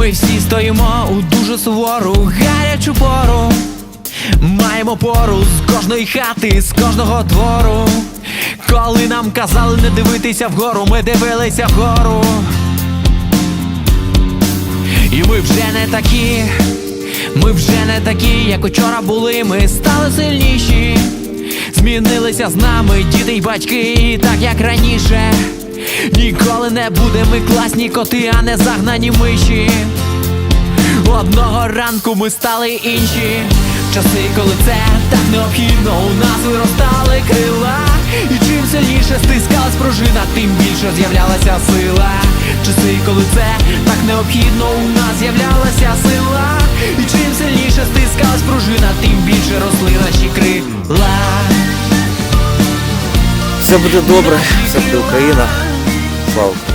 Ми всі стоїмо у дуже сувору, гарячу пору. Маємо пору з кожної хати, з кожного двору. Коли нам казали не дивитися вгору, ми дивилися вгору. І ми вже не такі, ми вже не такі, як учора були, ми стали сильніші. Змінилися з нами діти й батьки, так як раніше. Ніколи не будемо ми класні коти, а не загнані миші. Одного ранку ми стали інші. Часи, коли це так необхідно, у нас виростали крила. І чим сильніше стискалась пружина, тим більше з'являлася сила. Часи, коли це так необхідно, у нас з'являлася сила. І чим сильніше стискалась пружина, тим більше росли наші крила. Все буде добре, все буде Україна. involved.